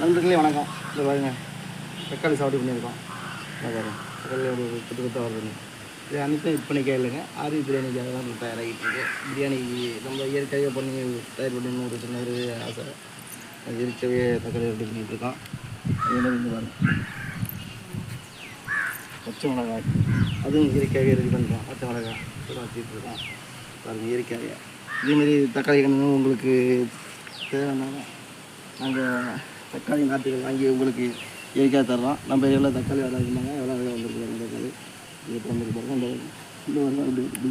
நண்பர்களே வணக்கம். இந்த பாருங்க தக்காளி சாப்பிட்டு பண்ணியிருக்கோம். பாருங்க தக்காளி ஒரு கொத்து கொத்தாக வருதுங்க இது அனைத்தும் விற்பனைக்கே இல்லைங்க ஆரி பிரியாணிக்காக தான் தயாராகிட்டு இருக்கு பிரியாணி நம்ம இயற்கையாக பண்ணி தயார் பண்ணணும் ஒரு சின்ன ஒரு ஆசை. அது தக்காளி ரெடி பண்ணிகிட்ருக்கோம் இருக்கோம் அது பாருங்க. பச்சை மிளகாய். அதுவும் இயற்கையாகவே ரெடி பண்ணுறோம் பச்சை மிளகாய் வச்சுட்டு இருக்கோம் பாருங்க இயற்கையாகவே. இதேமாரி தக்காளி கண்ணு உங்களுக்கு தேவைன்னா நாங்கள் தக்காளி நாற்றுகள் வாங்கி உங்களுக்கு இயற்கையாக தர்றோம் நம்ம எவ்வளோ தக்காளி விலை இருந்தாங்க எவ்வளோ வேலை வந்துருக்கு பாருங்க தக்காளி இது வந்துருக்கு பாருங்க இந்த இந்த வருடம் அப்படி இப்படி.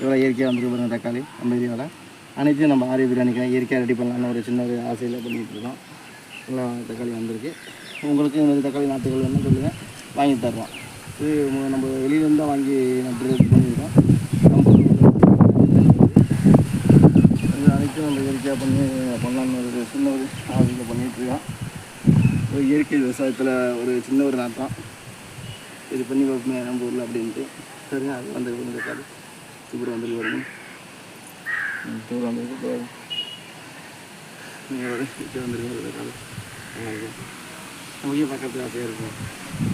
எவ்வளோ இயற்கையாக வந்துருக்கு பாருங்கள் தக்காளி நம்ம ஏரியாவில் அனைத்தையும் நம்ம ஆரிய பிரியாணிக்காக இயற்கையாக ரெடி பண்ணலாம்னு ஒரு சின்ன ஒரு ஆசையில் பண்ணிகிட்ருக்கோம் நல்லா தக்காளி வந்திருக்கு. உங்களுக்கு இந்த மாதிரி தக்காளி நாற்றுகள் வேணும்னு சொல்லுங்கள் வாங்கி தர்றோம் இது நம்ம வெளியிலேருந்து தான் வாங்கி நம்ம பண்ணியிருக்கோம். நம்ம இயற்கையாக பண்ணி பண்ணலாம்னு ஒரு சின்ன ஒரு ஆசையில் பண்ணிகிட்ருக்கோம் ஒரு இயற்கை விவசாயத்தில் ஒரு சின்ன ஒரு நாட்டம். இது பண்ணி பார்ப்போமே நம்ம ஊரில் அப்படின்ட்டு. சரிங்க அது வந்து காடு சூப்பர் வந்துருக்கு வருங்க சூப்பர் வந்துருக்கு பாருங்க. நீங்கள் வந்துருக்கு இந்த காடு நல்லா இருக்கு. நமக்கே பக்கத்தில் ஆசையாக இருக்கும்.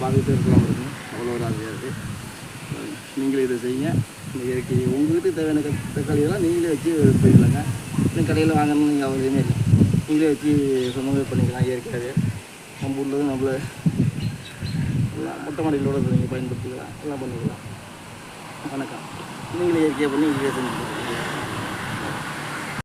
பார்த்துட்டு இருக்கலாம் இருக்கும் அவ்வளோ ஒரு ஆசையாக இருக்குது நீங்களே இதை செய்யுங்க. இந்த இயற்கை. உங்கள் வீட்டுக்கு தேவையான தக்காளி எல்லாம் நீங்களே வச்சு போயிடலாங்க இன்னும் கடையில் வாங்கணும்னு நீங்கள் அவசியமே இல்லை. நீங்களே வச்சு சொந்தமாக பண்ணிக்கலாம் இயற்கையாகவே நம்ம ஊரில் நம்மள எல்லாம் மொட்டை மாடியில் நீங்கள் பயன்படுத்திக்கலாம் எல்லாம் பண்ணிக்கலாம். வணக்கம். நீங்களே இயற்கையாக பண்ணி நீங்களே செஞ்சு